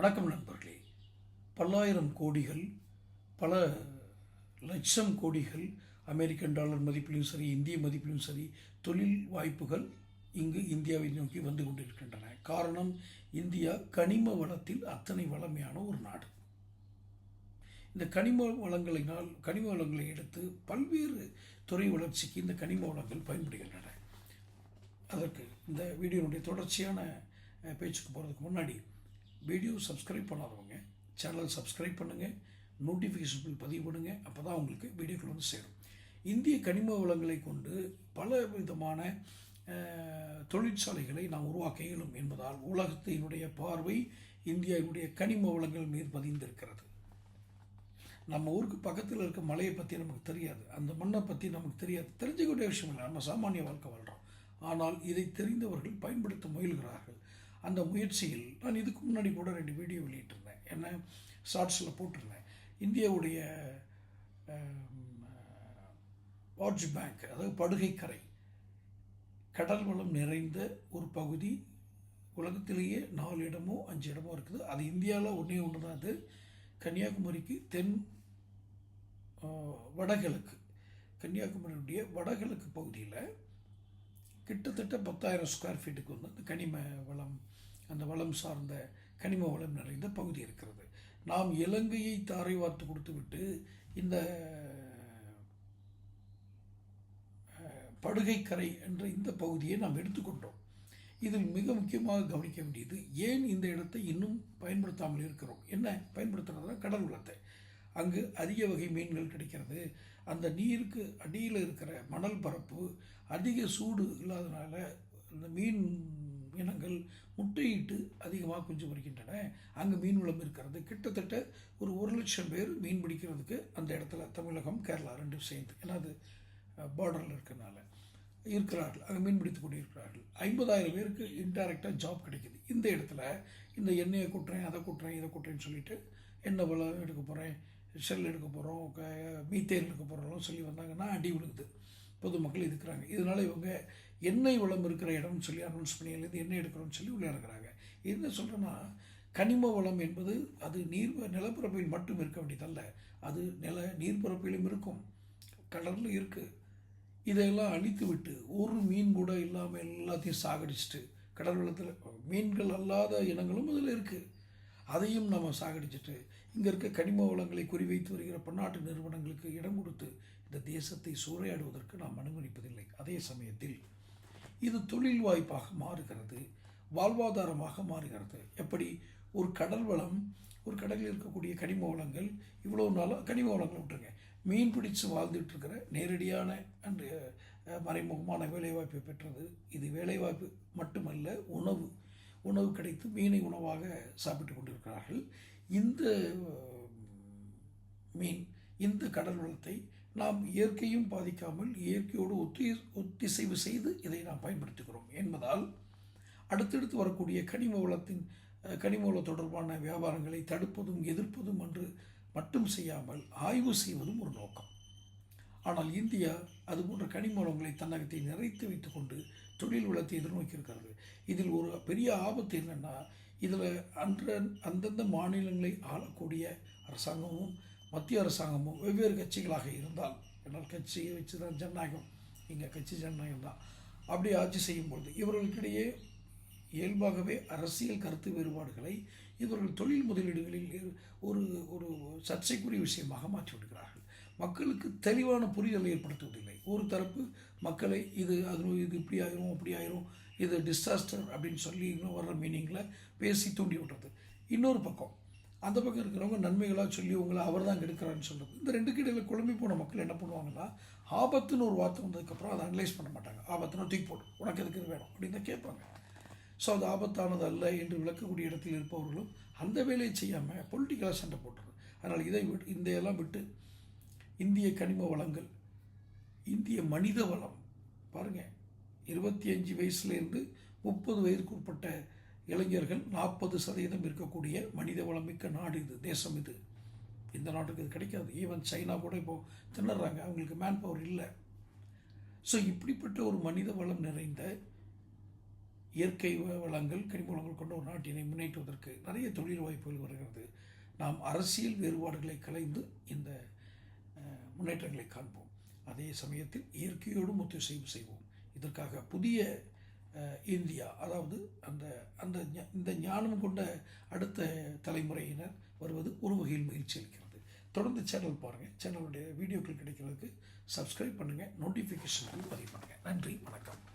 வணக்கம் நண்பர்களே. பல்லாயிரம் கோடிகள் பல லட்சம் கோடிகள் அமெரிக்கன் டாலர் மதிப்பிலும் சரி இந்திய மதிப்பிலும் சரி தொழில் வாய்ப்புகள் இங்கு இந்தியாவை நோக்கி வந்து கொண்டிருக்கின்றன. காரணம் இந்தியா கனிம வளத்தில் அத்தனை வளமையான ஒரு நாடு. இந்த கனிம வளங்களினால் கனிம வளங்களை எடுத்து பல்வேறு துறை வளர்ச்சிக்கு இந்த கனிம வளங்கள் பயன்படுகின்றன. அதற்கு இந்த வீடியோனுடைய தொடர்ச்சியான பேச்சுக்கு போகிறதுக்கு முன்னாடி வீடியோ சப்ஸ்கிரைப் பண்ணாதவங்க சேனல் சப்ஸ்கிரைப் பண்ணுங்கள் நோட்டிஃபிகேஷன் பில் பதிவு பண்ணுங்கள் அப்போ தான் உங்களுக்கு வீடியோக்கள் வந்து சேரும். இந்திய கனிம வளங்களை கொண்டு பல விதமான தொழிற்சாலைகளை நாம் உருவாக்க இயலும் என்பதால் உலகத்தினுடைய பார்வை இந்தியாவினுடைய கனிம வளங்கள் மீது பதிந்திருக்கிறது. நம்ம ஊருக்கு பக்கத்தில் இருக்க மலையை பற்றி நமக்கு தெரியாது. அந்த மண்ணை பற்றி நமக்கு தெரியாது. தெரிஞ்சுக்கூடிய விஷயம் இல்லை நம்ம சாமானிய வாழ்க்கை வாழ்கிறோம் ஆனால் இதை தெரிந்தவர்கள் பயன்படுத்த முயல்கிறார்கள். அந்த முயற்சியில் நான் இதுக்கு முன்னாடி கூட ரெண்டு வீடியோ வெளியிட்டிருந்தேன். என்ன? ஷார்ட்ஸில் போட்டிருந்தேன். இந்தியாவுடைய வாட்ச் பேங்க் அதாவது படுகைக்கரை கடல் வளம் நிறைந்த ஒரு பகுதி உலகத்திலேயே நாலு இடமோ அஞ்சு இடமோ இருக்குது. அது இந்தியாவில் ஒன்றே ஒன்று தான் அது. கன்னியாகுமரிக்கு தென் வடகிழக்கு. கன்னியாகுமரியுடைய வடகிழக்கு பகுதியில் கிட்டத்தட்ட பத்தாயிரம் ஸ்கொயர் ஃபீட்டுக்கு வந்து அந்த கனிம வளம் அந்த வளம் சார்ந்த கனிம வளம் நிறைந்த பகுதி இருக்கிறது. நாம் இலங்கையை தாரை வார்த்து கொடுத்துவிட்டு இந்த படுகை படுகைக்கரை என்ற இந்த பகுதியை நாம் எடுத்துக்கொண்டோம். இதில் மிக முக்கியமாக கவனிக்க வேண்டியது ஏன் இந்த இடத்தை இன்னும் பயன்படுத்தாமல் இருக்கிறோம்? என்ன பயன்படுத்துறதுனா கடல் வளத்தை அங்கு அதிக வகை மீன்கள் கிடைக்கிறது. அந்த நீருக்கு அடியில் இருக்கிற மணல் பரப்பு அதிக சூடு இல்லாதனால அந்த மீன் இனங்கள் முட்டையிட்டு அதிகமாக குஞ்சு பொறிக்கின்றன. அங்கே மீன் வளம் இருக்கிறது. கிட்டத்தட்ட ஒரு ஒரு லட்சம் பேர் மீன் பிடிக்கிறதுக்கு அந்த இடத்துல தமிழகம் கேரளா ரெண்டும் சேர்ந்து ஏன்னா அது பார்டரில் இருக்கிறனால இருக்கிறார்கள். அங்கே மீன் பிடித்து கொண்டிருக்கிறார்கள். ஐம்பதாயிரம் பேருக்கு இன்டைரக்டாக ஜாப் கிடைக்குது. இந்த இடத்துல இந்த எண்ணெயை கொட்டுறேன் அதை கொட்டுறேன் இதை கொட்டுறேன்னு சொல்லிட்டு என்ன வளம் எடுக்க போகிறேன் ஷெல் எடுக்க போகிறோம் மீத்தேன் எடுக்க போகிறோம்லாம் சொல்லி வந்தாங்கன்னா அடி விழுகுது. பொதுமக்கள் இருக்கிறாங்க இதனால் இவங்க எண்ணெய் வளம் இருக்கிற இடம்னு சொல்லி அனௌன்ஸ் பண்ணியிலேருந்து எண்ணெய் எடுக்கிறோம்னு சொல்லி உள்ளே இருக்கிறாங்க என்ன சொல்கிறேன்னா கனிம வளம் என்பது அது நீர் நிலப்பரப்பில் மட்டும் இருக்க வேண்டியதல்ல. அது நில நீர்ப்பரப்பிலும் இருக்கும். கடலில் இருக்குது இதையெல்லாம் அழித்து விட்டு ஒரு மீன் கூட இல்லாமல் எல்லாத்தையும் சாகடிச்சிட்டு கடல் வளத்தில் மீன்கள் அல்லாத இனங்களும் அதில் இருக்குது அதையும் நம்ம சாகடிச்சிட்டு இங்கே இருக்க கனிம வளங்களை குறிவைத்து வருகிற பன்னாட்டு நிறுவனங்களுக்கு இடம் கொடுத்து இந்த தேசத்தை சூறையாடுவதற்கு நாம் அனுமதிப்பதில்லை. அதே சமயத்தில் இது தொழில் வாய்ப்பாக மாறுகிறது வாழ்வாதாரமாக மாறுகிறது. எப்படி? ஒரு கடல் வளம் ஒரு கடலில் இருக்கக்கூடிய கனிம வளங்கள் இவ்வளோ நாளாக கனிம வளங்கள் விட்டுருங்க. மீன் பிடிச்சு வாழ்ந்துட்டு இருக்கிற நேரடியான அண்டு மறைமுகமான வேலைவாய்ப்பை பெற்றது. இது வேலைவாய்ப்பு மட்டுமல்ல உணவு. உணவு கிடைத்து மீனை உணவாக சாப்பிட்டு கொண்டிருக்கிறார்கள். இந்த மீன் இந்த கடல் வளத்தை நாம் இயற்கையும் பாதிக்காமல் இயற்கையோடு ஒத்தி ஒத்திசைவு செய்து இதை நாம் பயன்படுத்துகிறோம் என்பதால் அடுத்தடுத்து வரக்கூடிய கனிம வளத்தின் கனிம வள தொடர்பான வியாபாரங்களை தடுப்பதும் எதிர்ப்பதும் என்று மட்டும் செய்யாமல் ஆய்வு செய்வதும் ஒரு நோக்கம். ஆனால் இந்தியா அதுபோன்ற கனிம வளங்களை தன்னகத்தை நிறைத்து வைத்துக்கொண்டு தொழில் வளத்தை எதிர்நோக்கி இருக்கிறது இதில் ஒரு பெரிய ஆபத்து என்னென்னா இதில் அன்ற அந்தந்த மாநிலங்களை ஆளக்கூடிய அரசாங்கமும் மத்திய அரசாங்கமும் வெவ்வேறு கட்சிகளாக இருந்தால் என்னால் கட்சியை வச்சு தான் ஜனநாயகம் இங்கே கட்சி ஜனநாயகம் தான். அப்படி ஆட்சி செய்யும்பொழுது இவர்களுக்கிடையே இயல்பாகவே அரசியல் கருத்து வேறுபாடுகளை இவர்கள் தொழில் முதலீடுகளில் ஒரு ஒரு சர்ச்சைக்குரிய விஷயமாக மாற்றிவிடுகிறார்கள். மக்களுக்கு தெளிவான புரிதலை ஏற்படுத்துவதில்லை. ஒரு தரப்பு மக்களை இது அது இது இப்படி ஆயிரும் அப்படி ஆயிரும் இது டிசாஸ்டர் அப்படின்னு சொல்லி இன்னும் வர்ற மீனிங்கில் பேசி தூண்டி விட்டுறது. இன்னொரு பக்கம் அந்த பக்கம் இருக்கிறவங்க நன்மைகளாக சொல்லி உங்களை அவர் தான் கெடுக்கிறான்னு சொல்கிறது இந்த ரெண்டுக்கு இடையில குழம்பி போன மக்கள் என்ன பண்ணுவாங்கன்னா ஆபத்துன்னு ஒரு வார்த்தை வந்ததுக்கப்புறம் அதை அனலைஸ் பண்ண மாட்டாங்க. ஆபத்துனா தூக்கி போடு உனக்கு எதுக்கு வேணும் அப்படின்னு தான் கேட்பாங்க. ஸோ அது ஆபத்தானது அல்ல என்று விளக்கக்கூடிய இடத்தில் இருப்பவர்களும் அந்த வேலையை செய்யாமல் பொலிட்டிக்கலாக சண்டை போட்டுறது. அதனால் இதை விட்டு இந்த எல்லாம் விட்டு இந்திய கனிம வளங்கள் இந்திய மனித வளம். பாருங்கள் இருபத்தி அஞ்சு வயசுலேருந்து முப்பது வயதுக்கு உட்பட்ட இளைஞர்கள் நாற்பது சதவீதம் இருக்கக்கூடிய மனித வளம் மிக்க நாடு இது தேசம் இது. இந்த நாட்டுக்கு இது கிடைக்காது. ஈவன் சைனா கூட இப்போது திணறாங்க அவங்களுக்கு மேன் பவர் இல்லை. ஸோ இப்படிப்பட்ட ஒரு மனித வளம் நிறைந்த இயற்கை வளங்கள் கனிம வளங்கள் கொண்ட ஒரு நாட்டினை முன்னேற்றுவதற்கு நிறைய தொழில் வாய்ப்புகள் வருகிறது. நாம் அரசியல் வேறுபாடுகளை கலைந்து இந்த முன்னேற்றங்களை காண்போம். அதே சமயத்தில் இயற்கையோடும் ஒத்துழைப்பு செய்வோம். இதற்காக புதிய இந்தியா அதாவது அந்த அந்த இந்த ஞானம் கொண்ட அடுத்த தலைமுறையினர் வருவது ஒரு வகையில் மகிழ்ச்சி அளிக்கிறது. தொடர்ந்து சேனல் பாருங்கள் சேனலுடைய வீடியோக்கள் கிடைக்கிறதுக்கு சப்ஸ்கிரைப் பண்ணுங்கள் நோட்டிஃபிகேஷன் பதிவு பண்ணுங்கள் நன்றி. வணக்கம்.